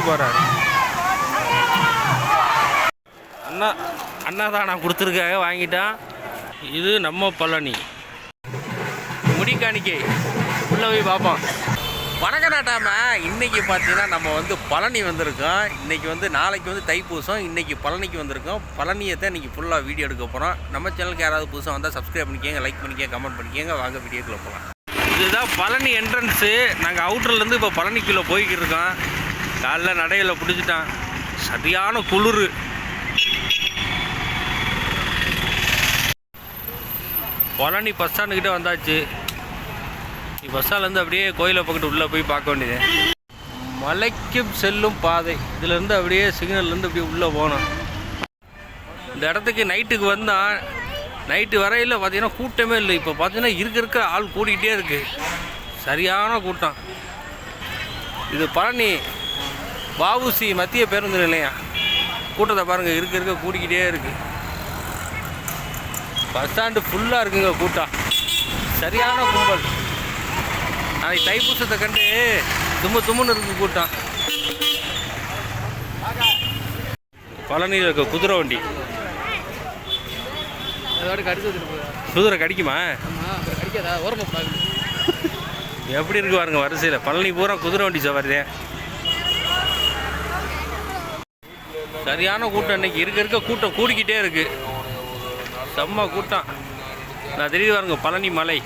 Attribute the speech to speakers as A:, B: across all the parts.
A: தாண்டி போகிறாரு அண்ணா நான் கொடுத்துருக்காங்க வாங்கிட்டான். இது நம்ம பழனி. முடிக்காணிக்கை உள்ளே போய் பார்ப்போம். வணக்கம் நாட்டாம இன்றைக்கி பார்த்தீங்கன்னா நம்ம வந்து பழனி வந்திருக்கோம். இன்றைக்கி வந்து நாளைக்கு வந்து தைப்பூசம். இன்னைக்கு பழனிக்கு வந்திருக்கோம். பழனியை தான் இன்னைக்கு ஃபுல்லாக வீடியோ எடுக்க போகிறோம் நம்ம சேனலுக்கு யாராவது புதுசாக வந்தால் சப்ஸ்கிரைப் பண்ணிக்கோங்க லைக் பண்ணிக்கோங்க கமெண்ட் பண்ணிக்கங்க. வாங்க வீடியோக்குள்ளே போகலாம் இதுதான் பழனி என்ட்ரன்ஸு நாங்கள் அவுட்டர்லேருந்து இப்போ பழனிக்குள்ளே போய்கிட்டு இருக்கோம். காலைல நடையில் பிடிச்சிட்டான். சரியான குளிர். பழனி பஸ் ஸ்டாண்டுக்கிட்ட வந்தாச்சு. நீ பஸ் ஸ்டாண்ட்லேருந்து அப்படியே கோயிலை பக்கத்து உள்ளே போய் பார்க்க வேண்டியது. மலைக்கும் செல்லும் பாதை. இதுலேருந்து அப்படியே சிக்னல்லேருந்து அப்படியே உள்ளே போனோம் இந்த இடத்துக்கு நைட்டுக்கு வந்தால் நைட்டு வரையில் பார்த்தீங்கன்னா கூட்டமே இல்லை. இப்போ பார்த்தீங்கன்னா இருக்க இருக்க ஆள் கூடிக்கிட்டே இருக்குது சரியான கூட்டம். இது பழனி. வாவுசி மத்திய பேருந்து நிலையம். கூட்டத்தை பாருங்கள் இருக்க இருக்க கூடிக்கிட்டே இருக்குது பஸ் ஸ்டாண்டு ஃபுல்லாக இருக்குங்க கூட்டம். சரியான கும்பல். நாளைக்கு தைப்பூசத்தை கண்டு தும்மு தும்முன்னு இருக்கு கூட்டம். பழனியில் இருக்க குதிரை வண்டி. குதிரை கடிக்குமா? எப்படி இருக்கு பாருங்க வரிசையில். பழனி பூரா குதிரை வண்டி சவாரிதே சரியான கூட்டம் இன்னைக்கு. இருக்க இருக்க கூட்டம் கூடிக்கிட்டே இருக்கு. செம்ம கூட்டம். நான் தெரியுது பாருங்க பழனி மலை.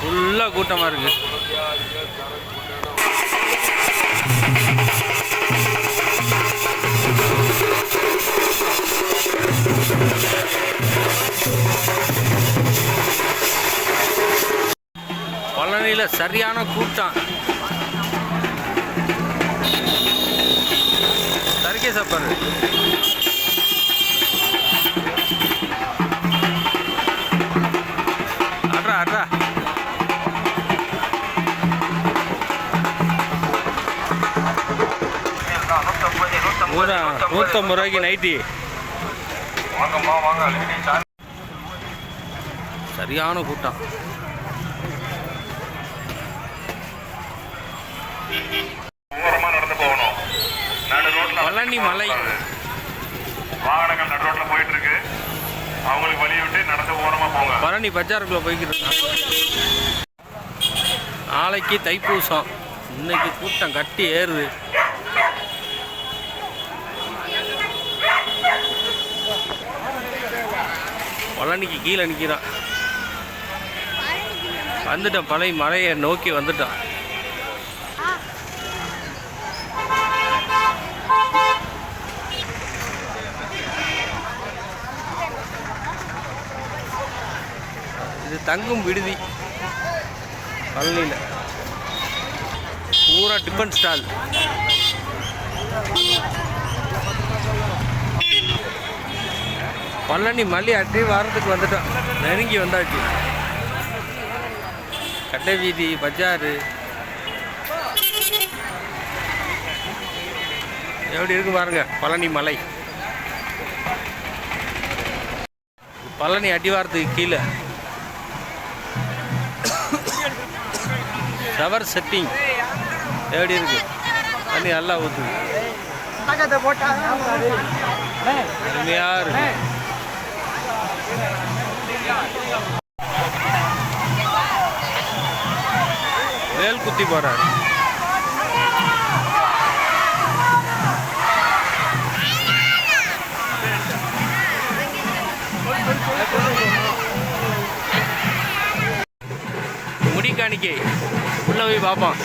A: ஃபுல்லாக கூட்டமாக இருக்கு. பழனியில் சரியான கூட்டம். தர்கே சப்பர் அட்ரா அட்ரா. நூறா நூற்றம்பது ரூபாய்க்கு நைட்டி சரியான கூட்டம்.
B: நடந்து போகணும். நடு ரோட்ல
A: பழனி மலை.
B: வாகனங்கள் நடு ரோட்ல போயிட்டு இருக்கு அவங்களுக்கு வழி விட்டு நடந்து ஓரமா போங்க.
A: பழனி பஜாருக்குள்ளே போய்க்கிட்டு நாளைக்கு தைப்பூசம். இன்னைக்கு கூட்டம் கட்டி ஏறுது. பழனிக்கு கீழே நிற்கிறான் வந்துட்டோம் பழைய மலையை நோக்கி வந்துட்டோம் இது தங்கும் விடுதி. பழனியில் பூரா டிஃபன் ஸ்டால். பழனி மல்லி அட்டி வாரத்துக்கு வந்துட்டோம். நெருங்கி வந்தாச்சு. கட்டை வீதி பஜாரு. எப்படி இருக்கு பாருங்க பழனி மலை. பழனி அடிவாரத்துக்கு கீழே. ஷவர் செட்டிங் எப்படி இருக்கு? தண்ணி நல்லா ஊற்றுது அருமையா இருக்கு. வேல் குத்தி போறாரு. போய் பார்ப்போம்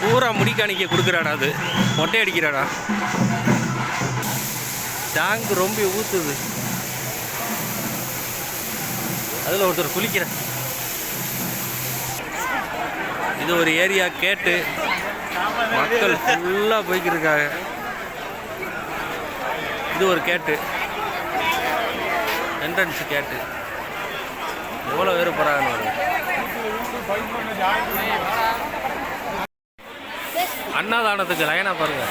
A: பூரா முடிக்காணிக்க கொடுக்குறாடா அது. மொட்டை அடிக்கிறாடா. டேங்க் ரொம்ப ஊற்றுது அதில் ஒருத்தர் குளிக்கிறேன் இது ஒரு ஏரியா கேட்டு மக்கள் ஃபுல்லாக போய்க்கிருக்காங்க இருக்காங்க. இது ஒரு கேட்டு. என்ட்ரன்ஸ் கேட்டு. எவ்வளோ பேர் போகிறாங்கன்னு பாருங்க. அன்னதானத்துக்கு லைனா பாருங்க.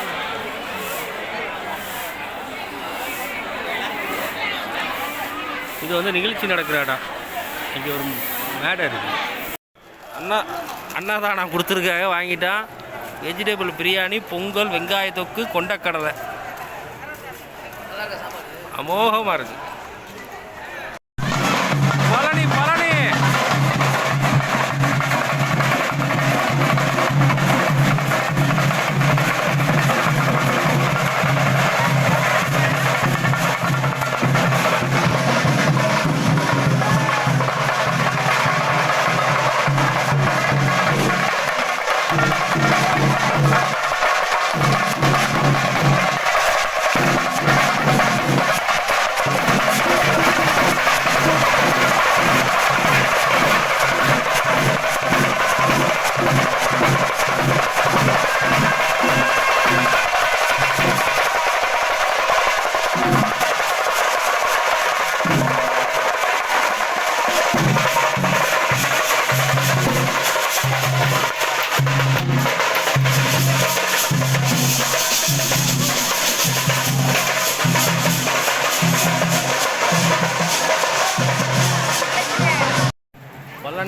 A: இது வந்து நிகழ்ச்சி நடக்கிற இடம். இங்கே ஒரு மேடை இருக்கு. அண்ணா அன்னதானம் கொடுத்துருக்காங்க வாங்கிட்டான். வெஜிடபிள் பிரியாணி பொங்கல் வெங்காய தொக்கு கொண்டக்கடலை. அமோகமாக இருக்குது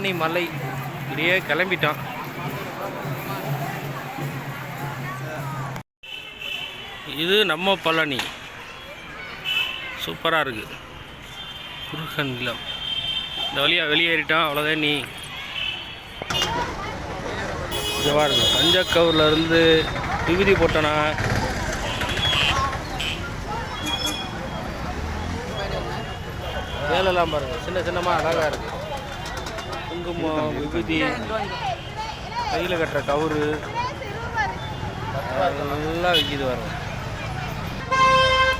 A: பழனி மலை இப்படியே கிளம்பிட்டான். இது நம்ம பழனி. சூப்பராக இருக்கு. குருகன் நிலம் இந்த வழியாக வெளியேறிட்டான் அவ்வளோதான் நீ இதுவாக இருக்கு இருந்து விபூதி போட்டனா? வேலைலாம் பாருங்க சின்ன சின்னமாக அழகாக இருக்கு. குங்குமம் விபூதி கையில் கட்டுற கவுரு நல்லா விற்கிது பாருங்க.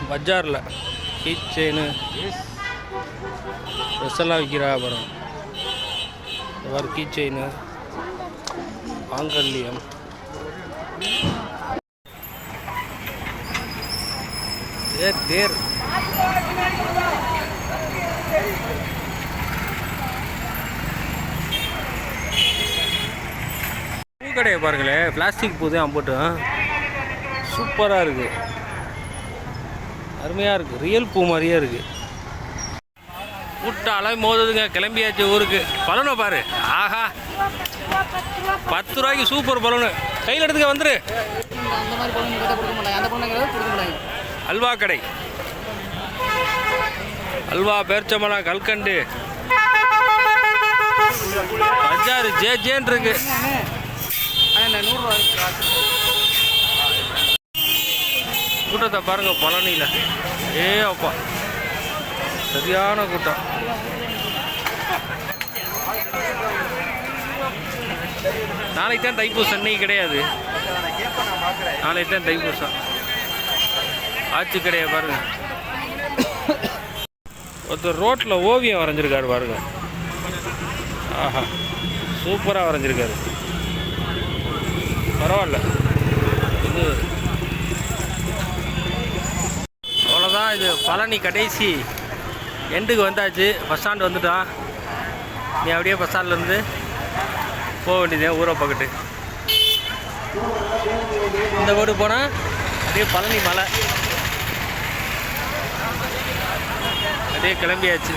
A: பஜாரில் கீச் செயின் ட்ரெஸ் எல்லாம் விற்கிறா பாருங்க. இந்த மாதிரி கீ செயின் மாங்கல்யம். தேர் தேர். பூக்கடையை பாருங்களேன் பிளாஸ்டிக் பூ தான் அம்பட்டும் சூப்பராக இருக்குது அருமையாக இருக்குது ரியல் பூ மாதிரியே இருக்குது கூட்டம் அளவு மோதுதுங்க. கிளம்பியாச்சு ஊருக்கு. பலனை பாரு. ஆஹா. பத்து ரூபாய்க்கு சூப்பர் பலனு. கையில் எடுத்துக்க வந்துரு. அல்வா கடை. அல்வா பேர்ச்சம்பழம் கல்கண்டு. பஜார் ஜே ஜேன்னு இருக்கு.
C: ஆனால் நூறுரூவா
A: கூட்டத்தை பாருங்க பழனியில். ஏ அப்பா. சரியான கூட்டம். நாளைக்கு தான் தைப்பூசம் இன்னைக்கு கிடையாது. நாளைக்கு தான் தைப்பூசம். ஆச்சு கிடையாது பாருங்க. ஒருத்தர் ரோட்டில் ஓவியம் வரைஞ்சிருக்காரு பாருங்க. ஆஹா சூப்பராக வரைஞ்சிருக்காரு. பரவாயில்ல. இது அவ்வளோதான் இது பழனி கடைசி. எண்டுக்கு வந்தாச்சு. பஸ் ஸ்டாண்டு வந்துட்டான். நீ அப்படியே பஸ் ஸ்டாண்ட்லேருந்து போக வேண்டியது ஊரை பக்கத்து இந்த ரோடு போனால் அப்படியே பழனி மலை. அப்படியே கிளம்பியாச்சு.